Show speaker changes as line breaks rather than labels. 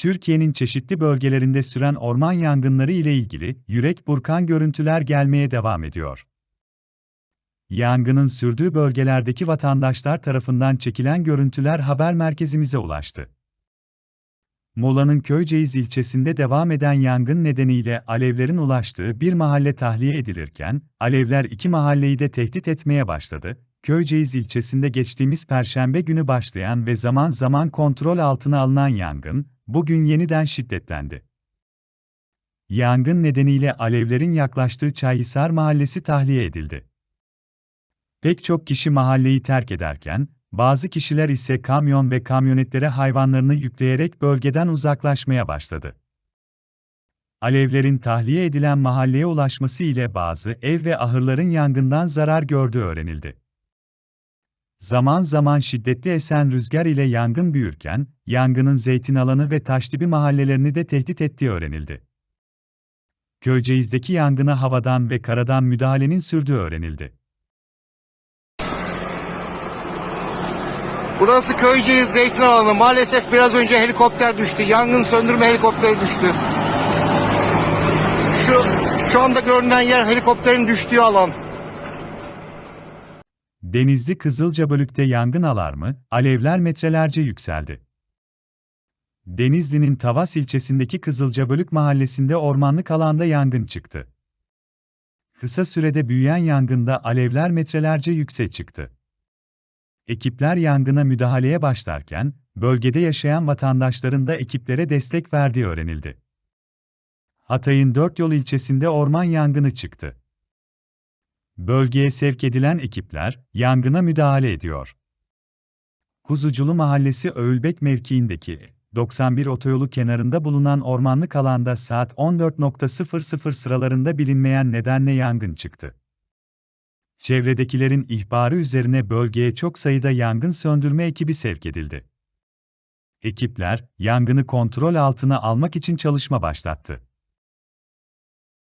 Türkiye'nin çeşitli bölgelerinde süren orman yangınları ile ilgili yürek burkan görüntüler gelmeye devam ediyor. Yangının sürdüğü bölgelerdeki vatandaşlar tarafından çekilen görüntüler haber merkezimize ulaştı. Mola'nın Köyceğiz ilçesinde devam eden yangın nedeniyle alevlerin ulaştığı bir mahalle tahliye edilirken, alevler iki mahalleyi de tehdit etmeye başladı. Köyceğiz ilçesinde geçtiğimiz perşembe günü başlayan ve zaman zaman kontrol altına alınan yangın, bugün yeniden şiddetlendi. Yangın nedeniyle alevlerin yaklaştığı Çayhisar mahallesi tahliye edildi. Pek çok kişi mahalleyi terk ederken, bazı kişiler ise kamyon ve kamyonetlere hayvanlarını yükleyerek bölgeden uzaklaşmaya başladı. Alevlerin tahliye edilen mahalleye ulaşması ile bazı ev ve ahırların yangından zarar gördüğü öğrenildi. Zaman zaman şiddetli esen rüzgar ile yangın büyürken, yangının zeytin alanı ve taşdibi mahallelerini de tehdit ettiği öğrenildi. Köyceğiz'deki yangına havadan ve karadan müdahalenin sürdüğü öğrenildi.
Burası Köyceğiz Zeytin Alanı. Maalesef biraz önce helikopter düştü. Yangın söndürme helikopteri düştü. Şu, şu anda görünen yer helikopterin düştüğü alan.
Denizli Kızılcabölük'te yangın alarmı, alevler metrelerce yükseldi. Denizli'nin Tavas ilçesindeki Kızılcabölük mahallesinde ormanlık alanda yangın çıktı. Kısa sürede büyüyen yangında alevler metrelerce yüksek çıktı. Ekipler yangına müdahaleye başlarken, bölgede yaşayan vatandaşların da ekiplere destek verdiği öğrenildi. Hatay'ın Dörtyol ilçesinde orman yangını çıktı. Bölgeye sevk edilen ekipler, yangına müdahale ediyor. Kuzuculu Mahallesi Öğülbek mevkiindeki 91 otoyolu kenarında bulunan ormanlık alanda saat 14.00 sıralarında bilinmeyen nedenle yangın çıktı. Çevredekilerin ihbarı üzerine bölgeye çok sayıda yangın söndürme ekibi sevk edildi. Ekipler, yangını kontrol altına almak için çalışma başlattı.